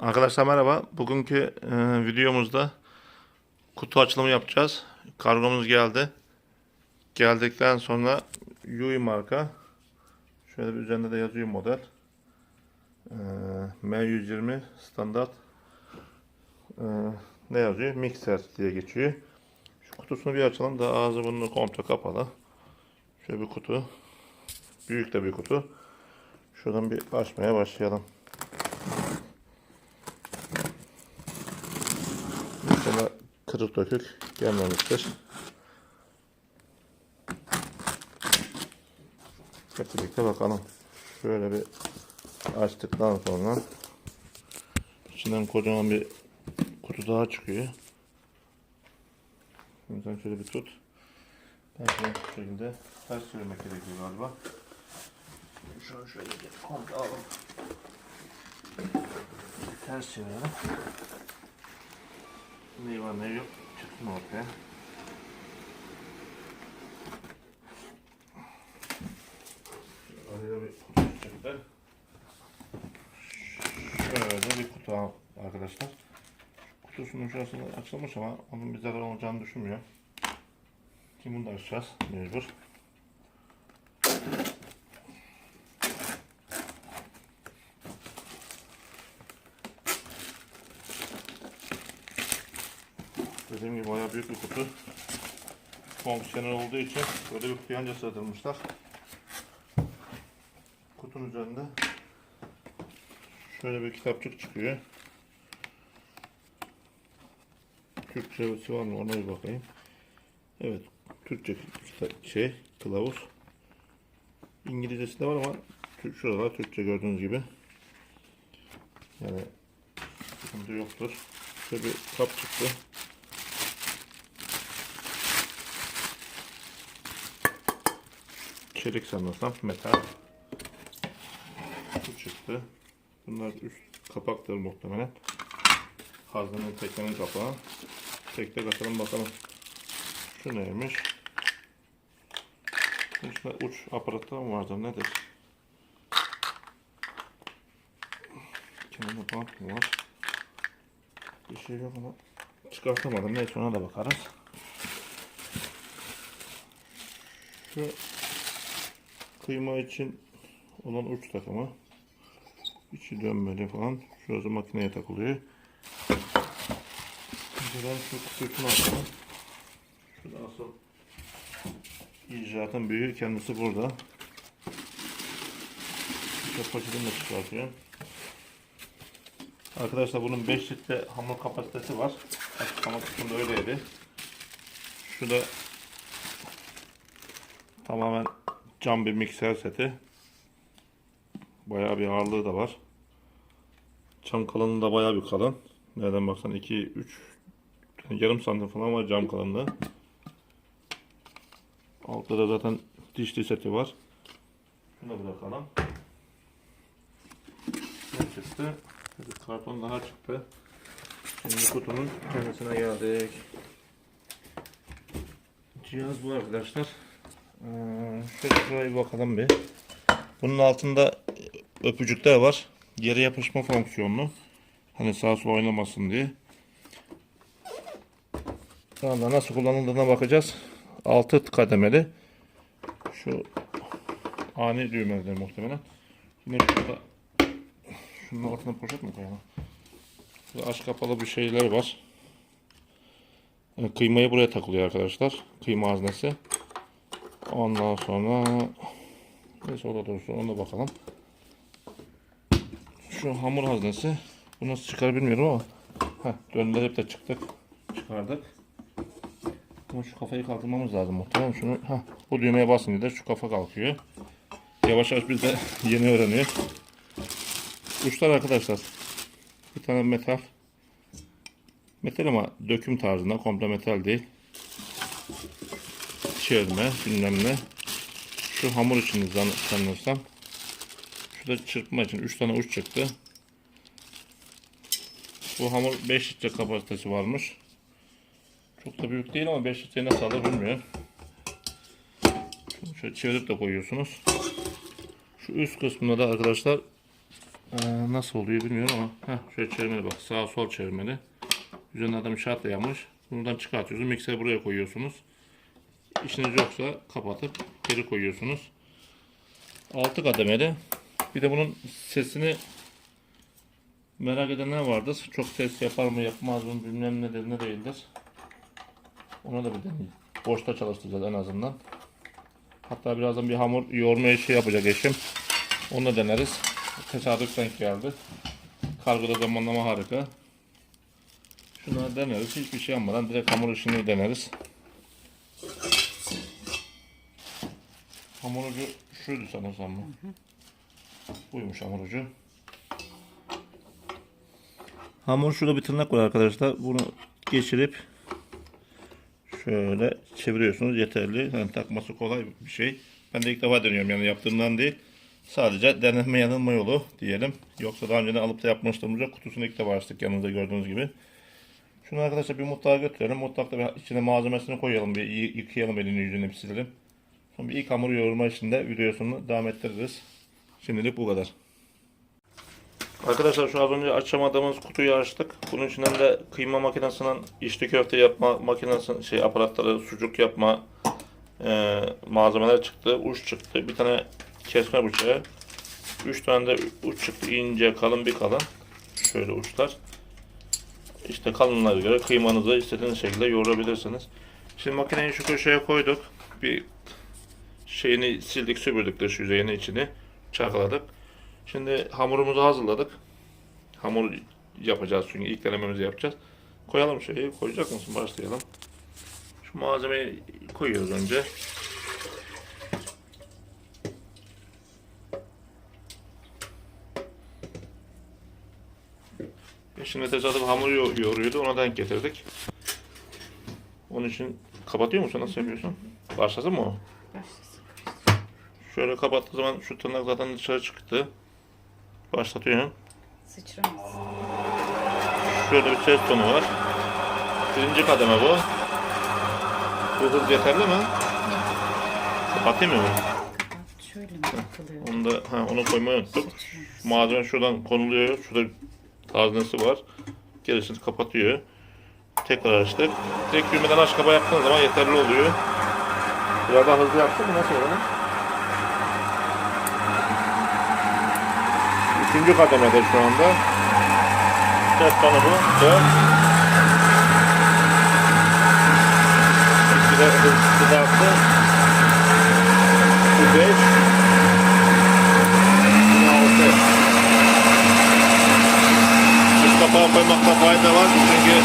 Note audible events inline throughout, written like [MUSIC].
Arkadaşlar merhaba. Bugünkü e, videomuzda kutu açılımı yapacağız. Kargomuz geldi. Geldikten sonra Yui marka. Şöyle bir üzerinde de yazıyor model. E, M120 standart e, ne yazıyor? Mixer diye geçiyor. Şu kutusunu bir açalım da ağzı bunu komple kapalı. Şöyle bir kutu. Büyük de bir kutu. Şuradan bir açmaya başlayalım. Kırık dökük gelmemiştir. Hep birlikte bakalım. Şöyle bir açtıktan sonra içinden kocaman bir kutu daha çıkıyor. Şimdi şöyle bir tut. Ben şöyle bu şekilde ters çevirmek gerekiyor galiba. Şunu şöyle bir komple alalım. Ters çevirelim. Ne yok çıksın ortaya. Şöyle bir kutu çıktı. Şöyle bir kutu al- arkadaşlar. Kutusunun şurası açılmış ama onun bir zarar olacağını düşünmüyorum. Şimdi bunu da açacağız mecbur. Dediğim gibi bayağı büyük bir kutu. Fonksiyonel olduğu için böyle bir kutuyanca sığdırmışlar. Kutunun üzerinde şöyle bir kitapçık çıkıyor. Türkçesi var mı ona bir bakayım. Evet, Türkçe şey, kılavuz. İngilizcesi de var ama şuralar Türkçe gördüğünüz gibi. Yani sıkıntı yoktur. Şöyle bir kap çıktı. Çelik sanırsam metal. Bu çıktı. Bunlar üst kapaktır muhtemelen. Haznenin teknenin kapağı. Tek tek açalım bakalım. Şu neymiş? İşte uç aparatı mı vardır nedir? Kenarda bant mı var? Bir şey yok ama çıkartamadım. Neyse ona da bakarız. Şu kıyma için olan uç takımı. İçi dönmeli falan. Şurası makineye takılıyor. Önceden şu kutusunu açalım. Şurada asıl icraatın büyüğü kendisi burada. Şu paketini de çıkartıyorum. Arkadaşlar bunun 5 litre hamur kapasitesi var. Açıklama kısmında öyleydi. Şu da tamamen cam bir mikser seti. Bayağı bir ağırlığı da var. Cam kalınlığı da bayağı bir kalın. Nereden baksan 2 3 yarım santim falan var cam kalınlığı. Altta da zaten dişli seti var. Şunu da bırakalım. Ne karton daha çıktı. Şimdi kutunun kendisine geldik. Cihaz bu arkadaşlar. Ee, şöyle şuraya bir bakalım bir. Bunun altında öpücükler var. Yere yapışma fonksiyonlu. Hani sağa sola oynamasın diye. Şu anda nasıl kullanıldığına bakacağız. Altı kademeli. Şu ani düğmeler muhtemelen. Yine şurada şunun ortasına poşet mi koyalım? Burada aç kapalı bir şeyler var. Yani kıymayı buraya takılıyor arkadaşlar. Kıyma haznesi. Ondan sonra neyse o da dursun ona bakalım. Şu hamur haznesi. Bu nasıl çıkar bilmiyorum ama Heh, döndürüp de çıktık. Çıkardık. Ama şu kafayı kaldırmamız lazım muhtemelen. Şunu heh, bu düğmeye basınca da şu kafa kalkıyor. Yavaş yavaş biz de [LAUGHS] yeni öğreniyoruz. Uçlar arkadaşlar. Bir tane metal. Metal ama döküm tarzında komple metal değil. Çelme bilmem ne. Şu hamur için sanırsam. Şurada çırpma için 3 tane uç çıktı. Bu hamur 5 litre kapasitesi varmış. Çok da büyük değil ama 5 litre nasıl alır bilmiyorum. Şunu şöyle çevirip de koyuyorsunuz. Şu üst kısmında da arkadaşlar Ee, nasıl oluyor bilmiyorum ama. Heh, şöyle çevirmeli bak. Sağ sol çevirmeli. Üzerine adam şart dayanmış. Buradan çıkartıyorsunuz. Mikseri buraya koyuyorsunuz. İşiniz yoksa kapatıp geri koyuyorsunuz. 6 kademeli. Bir de bunun sesini merak edenler vardır. Çok ses yapar mı yapmaz mı bilmem nedir ne değildir. Ona da bir deneyim. Boşta çalıştıracağız en azından. Hatta birazdan bir hamur yoğurma işi yapacak eşim. Onu da deneriz. Tesadüf denk geldi. Kargoda zamanlama harika. Şunları deneriz. Hiçbir şey yapmadan direkt hamur işini deneriz. Hamur ucu şuydu sanırsam mı? Buymuş hamur. Hamur şurada bir tırnak var arkadaşlar. Bunu geçirip şöyle çeviriyorsunuz yeterli. Yani takması kolay bir şey. Ben de ilk defa deniyorum yani yaptığımdan değil. Sadece deneme yanılma yolu diyelim. Yoksa daha önceden alıp da yapmıştığımızda kutusunu ilk defa açtık yanınızda gördüğünüz gibi. Şunu arkadaşlar bir mutfağa götürelim. Mutfakta içine malzemesini koyalım. Bir yıkayalım elini yüzünü silelim. Bir ilk hamur yoğurma işinde videosunu devam ettiririz. Şimdilik bu kadar. Arkadaşlar şu az önce açamadığımız kutuyu açtık. Bunun içinden de kıyma makinesinden içli köfte yapma makinesi, şey aparatları, sucuk yapma e, malzemeler çıktı. Uç çıktı. Bir tane kesme bıçağı. Üç tane de uç çıktı. ince, kalın bir kalın. Şöyle uçlar. İşte kalınlara göre kıymanızı istediğiniz şekilde yoğurabilirsiniz. Şimdi makineyi şu köşeye koyduk. Bir şeyini sildik, süpürdük dış yüzeyini içini. Çakaladık. Şimdi hamurumuzu hazırladık. Hamur yapacağız çünkü ilk denememizi yapacağız. Koyalım şeyi. Koyacak mısın? Başlayalım. Şu malzemeyi koyuyoruz önce. Şimdi tesadüf hamur yo- yoğuruyordu. Ona denk getirdik. Onun için kapatıyor musun? Nasıl yapıyorsun? Başlasın mı o? Şöyle kapattığı zaman şu tırnak zaten dışarı çıktı. Başlatıyorum. Sıçramaz. Şöyle bir ses tonu var. Birinci kademe bu. Bu hız yeterli mi? Kapatayım mı? bunu? Kapat. Şöyle mi? Onu da ha, onu koymayı unuttuk. Malzeme şuradan konuluyor. Şurada haznesi var. Gerisini kapatıyor. Tekrar açtık. Direkt düğmeden aç kaba yaptığınız zaman yeterli oluyor. Biraz daha hızlı yaptık mı? Nasıl olur? Üçüncü kademede şu anda. Ses tonu bu. Dört. İkisi de hız kızarttı. Bu beş. Bu altı. Üst kapağı koymakta fayda var çünkü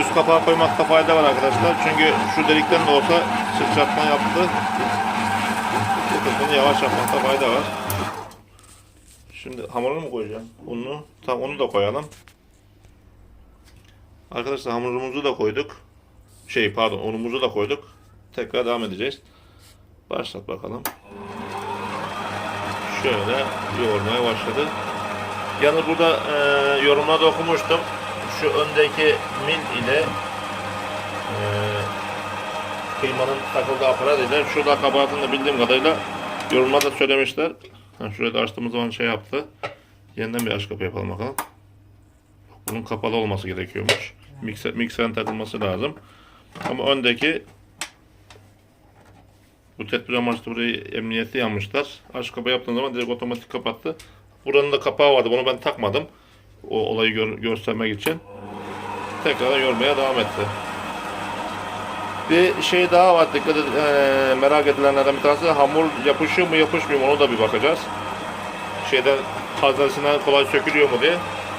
Üst kapağı koymakta fayda var arkadaşlar. Çünkü şu delikten de olsa sıçratma yaptı. Bu kısmını yavaş yapmakta fayda var. Şimdi hamurunu mu koyacağım? Unlu. Tamam onu da koyalım. Arkadaşlar hamurumuzu da koyduk. Şey pardon unumuzu da koyduk. Tekrar devam edeceğiz. Başlat bakalım. Şöyle yoğurmaya başladı. Yalnız burada e, yorumlarda okumuştum. Şu öndeki mil ile kıymanın takıldığı aparat ile şurada kabahatını bildiğim kadarıyla yorumlarda söylemişler. Ha, şurayı da açtığımız zaman şey yaptı. Yeniden bir aç kapı yapalım bakalım. Bunun kapalı olması gerekiyormuş. Mikser, mikserin takılması lazım. Ama öndeki bu tedbir amaçlı burayı emniyetli yanmışlar. Aç kapı yaptığın zaman direkt otomatik kapattı. Buranın da kapağı vardı. Bunu ben takmadım. O olayı gör- göstermek için. Tekrar yormaya devam etti. Bir şey daha var. Dikkat edin, eee, merak edilenlerden bir tanesi hamur yapışıyor mu yapışmıyor mu onu da bir bakacağız. Şeyden haznesinden kolay sökülüyor mu diye.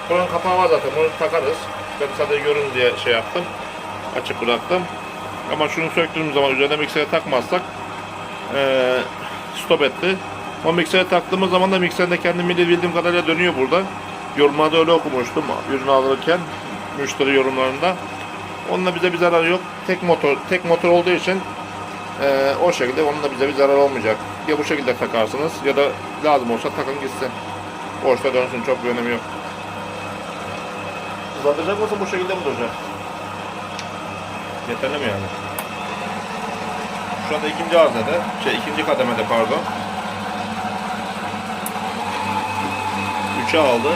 Bunun kapağı var zaten. Bunu takarız. Ben sadece görün diye şey yaptım. Açık bıraktım. Ama şunu söktüğümüz zaman üzerine miksere takmazsak eee stop etti. O miksere taktığımız zaman da mikserinde kendim bildiğim kadarıyla dönüyor burada. Yorumlarda öyle okumuştum ürün alırken müşteri yorumlarında. Onunla bize bir zararı yok. Tek motor tek motor olduğu için e, o şekilde onun da bize bir zararı olmayacak. Ya bu şekilde takarsınız ya da lazım olsa takın gitsin. Boşta dönsün çok bir önemi yok. Uzatacak olsa bu şekilde mi duracak? Yeterli mi yani? Şu anda ikinci haznede, şey ikinci kademede pardon. 3'e aldı.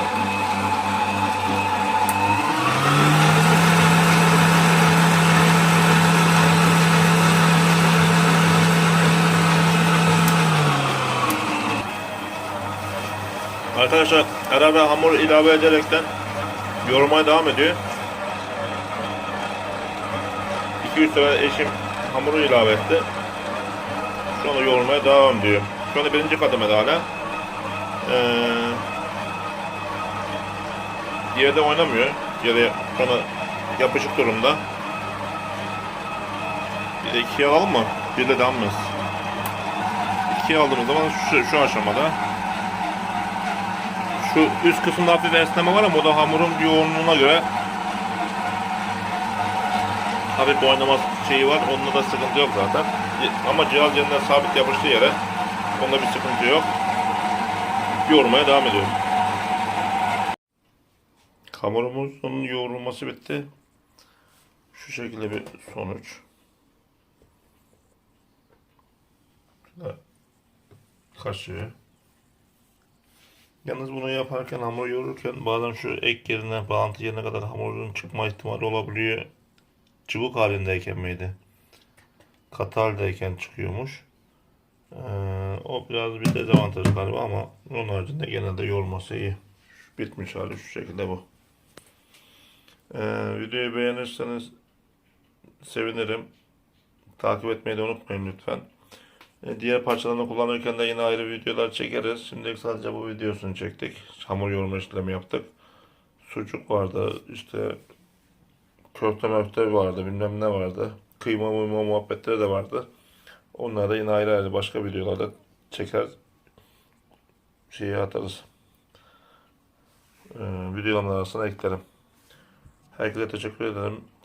Arkadaşlar ara ara hamur ilave ederekten yoğurmaya devam ediyor. 2-3 sefer eşim hamuru ilave etti. Şu anda yoğurmaya devam ediyor. Şu anda birinci kademede hala. Ee, yerde oynamıyor. Yere şu anda yapışık durumda. Bir de ikiye alalım mı? Bir de devam mıyız? İkiye aldığımız zaman şu, şu aşamada şu üst kısımda hafif esneme var ama o da hamurun yoğunluğuna göre hafif oynama şeyi var. Onda da sıkıntı yok zaten. Ama cihaz yeniden sabit yapıştığı yere onda bir sıkıntı yok. Yoğurmaya devam ediyorum. Hamurumuzun yoğrulması bitti. Şu şekilde bir sonuç. Şurada kaşığı. Yalnız bunu yaparken hamur yoğururken bazen şu ek yerine bağlantı yerine kadar hamurun çıkma ihtimali olabiliyor. Çubuk halindeyken miydi? Katı çıkıyormuş. Ee, o biraz bir dezavantaj galiba ama onun haricinde genelde yoğurması iyi. Bitmiş hali şu şekilde bu. Ee, videoyu beğenirseniz sevinirim. Takip etmeyi de unutmayın lütfen. E, Diğer parçalarını kullanırken de yine ayrı videolar çekeriz. Şimdilik sadece bu videosunu çektik. Hamur yoğurma işlemi yaptık. Sucuk vardı, işte köfte möfte vardı, bilmem ne vardı. Kıyma mıyma muhabbetleri de vardı. Onları da yine ayrı ayrı başka videolarda çeker şeyi atarız. Ee, videoların arasına eklerim. Herkese teşekkür ederim.